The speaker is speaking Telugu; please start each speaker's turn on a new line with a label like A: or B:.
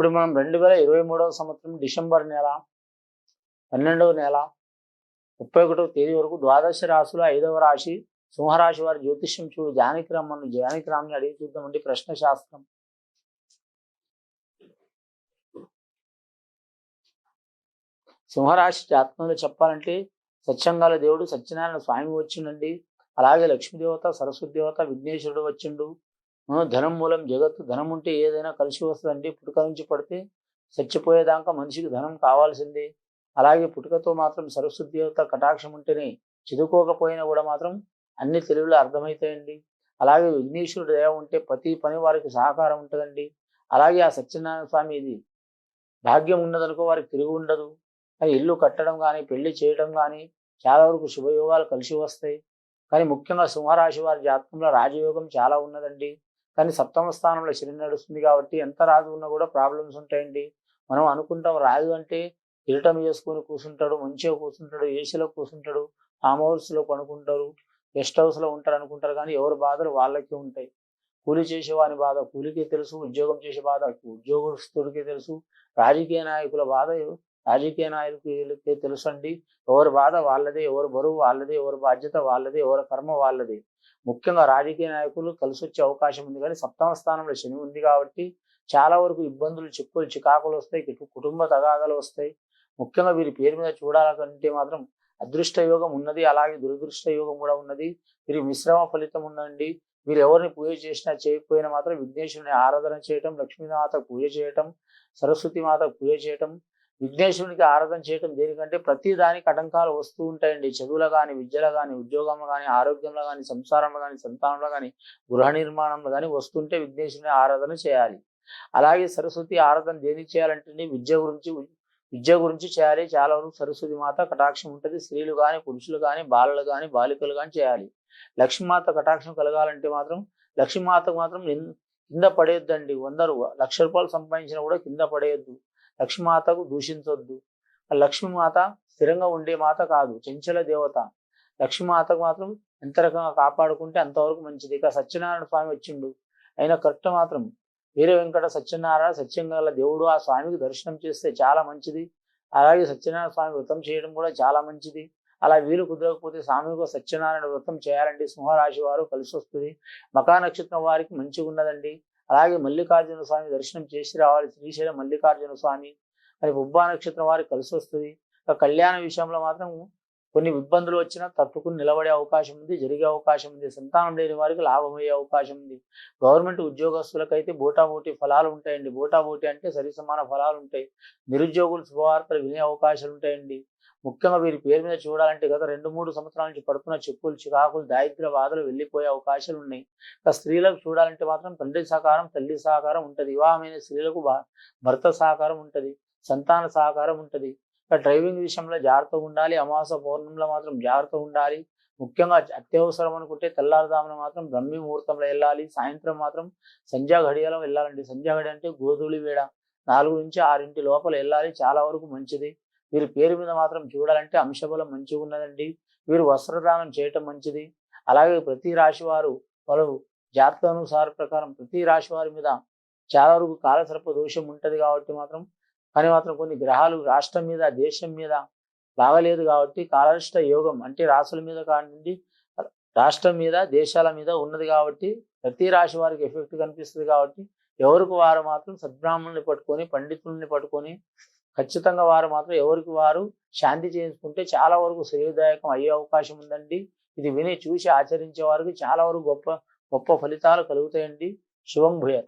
A: ఇప్పుడు మనం రెండు వేల ఇరవై మూడవ సంవత్సరం డిసెంబర్ నెల పన్నెండవ నెల ముప్పై ఒకటవ తేదీ వరకు ద్వాదశ రాశులు ఐదవ రాశి సింహరాశి వారి జ్యోతిష్యం చూడు. జానకి రమ్మను. జానకి రామ్ని అడిగి చూద్దామండి. ప్రశ్న శాస్త్రం సింహరాశి జాతకంలో చెప్పాలంటే సత్యంగాల దేవుడు సత్యనారాయణ స్వామి వచ్చిండండి. అలాగే లక్ష్మీదేవత సరస్వతి దేవత విఘ్నేశ్వరుడు వచ్చిండు. ధనం మూలం జగత్తు ధనం ఉంటే ఏదైనా కలిసి వస్తుందండి. పుట్టుక నుంచి పడితే చచ్చిపోయేదాకా మనిషికి ధనం కావాల్సిందే. అలాగే పుట్టుకతో మాత్రం సరస్వతి దేవత కటాక్షం ఉంటేనే చదువుకోకపోయినా కూడా మాత్రం అన్ని తెలుగులో అర్థమవుతాయండి. అలాగే విఘ్నేశ్వరుడు దయ ఉంటే ప్రతి పని వారికి సహకారం ఉంటుందండి. అలాగే ఆ సత్యనారాయణ స్వామి ఇది భాగ్యం ఉన్నదనుకో వారికి తిరిగి ఉండదు. కానీ ఇల్లు కట్టడం కానీ పెళ్ళి చేయడం కానీ చాలా వరకు శుభయోగాలు కలిసి వస్తాయి. కానీ ముఖ్యంగా సింహరాశి వారి జాతకంలో రాజయోగం చాలా ఉన్నదండి. కానీ సప్తమ స్థానంలో శని నడుస్తుంది కాబట్టి ఎంత రాజు ఉన్నా కూడా ప్రాబ్లమ్స్ ఉంటాయండి. మనం అనుకుంటాం రాజు అంటే కిరీటం చేసుకొని కూర్చుంటాడు మంచిగా కూర్చుంటాడు ఏసీలో కూర్చుంటాడు ఫామ్ హౌస్లో పనుకుంటారు గెస్ట్ హౌస్లో ఉంటారు అనుకుంటారు కానీ ఎవరి బాధలు వాళ్ళకి ఉంటాయి. కూలి చేసేవాని బాధ కూలికే తెలుసు ఉద్యోగం చేసే బాధ ఉద్యోగస్తుడికి తెలుసు రాజకీయ నాయకుల బాధ రాజకీయ నాయకులకే తెలుసండి. ఎవరి బాధ వాళ్ళదే ఎవరి బరువు వాళ్ళదే ఎవరి బాధ్యత వాళ్ళదే ఎవరి కర్మ వాళ్ళదే. ముఖ్యంగా రాజకీయ నాయకులు కలిసి వచ్చే అవకాశం ఉంది. కానీ సప్తమ స్థానంలో శని ఉంది కాబట్టి చాలా వరకు ఇబ్బందులు చిక్కులు చికాకులు వస్తాయి. కుటుంబ తగాదాలు వస్తాయి. ముఖ్యంగా వీరి పేరు మీద చూడాలంటే మాత్రం అదృష్ట యోగం ఉన్నది. అలాగే దురదృష్ట యోగం కూడా ఉన్నది. వీరి మిశ్రమ ఫలితం ఉందండి. మీరు ఎవరిని పూజ చేసినా చేయకపోయినా మాత్రం విఘ్నేశ్వరుని ఆరాధన చేయటం లక్ష్మీమాత పూజ చేయటం సరస్వతి మాత పూజ చేయటం విఘ్నేశ్వరునికి ఆరాధన చేయటం దేనికంటే ప్రతి దానికి ఆటంకాలు వస్తూ ఉంటాయండి. చదువులో కానీ విద్యలో కానీ ఉద్యోగంలో కానీ ఆరోగ్యంలో కానీ సంసారంలో కానీ సంతానంలో కానీ గృహ నిర్మాణంలో కానీ వస్తుంటే విఘ్నేశ్వరుని ఆరాధన చేయాలి. అలాగే సరస్వతి ఆరాధన దేనికి చేయాలంటే విద్య గురించి విద్య గురించి చేయాలి. చాలా వరకు సరస్వతి మాత కటాక్షం ఉంటుంది. స్త్రీలు కానీ పురుషులు కానీ బాలలు కానీ బాలికలు కానీ చేయాలి. లక్ష్మీమాత కటాక్షం కలగాలంటే మాత్రం లక్ష్మీమాతకు మాత్రం నిన్- కింద పడేయొద్దండి. వందరు లక్ష రూపాయలు సంపాదించినా కూడా కింద పడేయొద్దు. లక్ష్మీమాతకు దూషించొద్దు. ఆ లక్ష్మీమాత స్థిరంగా ఉండే మాత కాదు చెంచల దేవత. లక్ష్మీమాతకు మాత్రం ఎంత రకంగా కాపాడుకుంటే అంతవరకు మంచిది. ఇక సత్యనారాయణ స్వామి వచ్చిండు. అయినా కరెక్ట్ మాత్రం వీర వెంకట సత్యనారాయణ సత్యంగల దేవుడు ఆ స్వామికి దర్శనం చేస్తే చాలా మంచిది. అలాగే సత్యనారాయణ స్వామి వ్రతం చేయడం కూడా చాలా మంచిది. అలా వీలు కుదరకపోతే స్వామికి సత్యనారాయణ వ్రతం చేయాలండి. సింహరాశి వారు కలిసి వస్తుంది మకా నక్షత్రం వారికి మంచిగా ఉన్నదండి అలాగే మల్లికార్జున స్వామి దర్శనం చేసి రావాలి. శ్రీశైలం మల్లికార్జున స్వామి అని ఉబ్బా నక్షత్రం వారికి కలిసి వస్తుంది. కళ్యాణ విషయంలో మాత్రం కొన్ని ఇబ్బందులు వచ్చినా తట్టుకుని నిలబడే అవకాశం ఉంది జరిగే అవకాశం ఉంది. సంతానం లేని వారికి లాభమయ్యే అవకాశం ఉంది. గవర్నమెంట్ ఉద్యోగస్తులకైతే బోటాబోటీ ఫలాలు ఉంటాయండి. బోటాబోటీ అంటే సరి సమాన ఫలాలు ఉంటాయి. నిరుద్యోగులు శుభవార్తలు వినే అవకాశాలు ఉంటాయండి. ముఖ్యంగా వీరి పేరు మీద చూడాలంటే గత రెండు మూడు సంవత్సరాల నుంచి పడుతున్న చెప్పులు చికాకులు దారిద్ర బాధలు వెళ్ళిపోయే అవకాశాలు ఉన్నాయి. ఇక స్త్రీలకు చూడాలంటే మాత్రం తండ్రి సహకారం తల్లి సహకారం ఉంటుంది. వివాహమైన స్త్రీలకు భా- భర్త సహకారం ఉంటుంది. సంతాన సహకారం ఉంటుంది. ఇక డ్రైవింగ్ విషయంలో జాగ్రత్తగా ఉండాలి. అమాస పౌర్ణంలో మాత్రం జాగ్రత్తగా ఉండాలి. ముఖ్యంగా అత్యవసరం అనుకుంటే తెల్లారుదామున మాత్రం బ్రహ్మి ముహూర్తంలో వెళ్ళాలి. సాయంత్రం మాత్రం సంధ్యా ఘడియలో వెళ్ళాలండి. సంధ్యా గడి అంటే గోధులి వేడ. నాలుగు నుంచి ఆరింటి లోపల వెళ్ళాలి. చాలా వరకు మంచిది. వీరి పేరు మీద మాత్రం చూడాలంటే అంశబలం మంచిగా ఉన్నదండి. వీరు వస్త్రదానం చేయటం మంచిది. అలాగే ప్రతి రాశి వారు పలు జాతకానుసార ప్రకారం ప్రతి రాశి వారి మీద చాలా వరకు కాలసర్ప దోషం ఉంటది కాబట్టి మాత్రం కానీ మాత్రం కొన్ని గ్రహాలు రాష్ట్రం మీద దేశం మీద బాగలేదు కాబట్టి కాలరిష్ట యోగం అంటే రాసుల మీద కానివ్వండి రాష్ట్రం మీద దేశాల మీద ఉన్నది కాబట్టి ప్రతి రాశి వారికి ఎఫెక్ట్ కనిపిస్తుంది కాబట్టి ఎవరికి వారు మాత్రం సద్బ్రాహ్మణుని పట్టుకొని పండితుల్ని పట్టుకొని ఖచ్చితంగా వారు మాత్రం ఎవరికి వారు శాంతి చేయించుకుంటే చాలా వరకు శ్రేయదాయకం అయ్యే అవకాశం ఉందండి. ఇది విని చూసి ఆచరించే వారికి చాలా వరకు గొప్ప గొప్ప ఫలితాలు కలుగుతాయండి. శుభం భూయ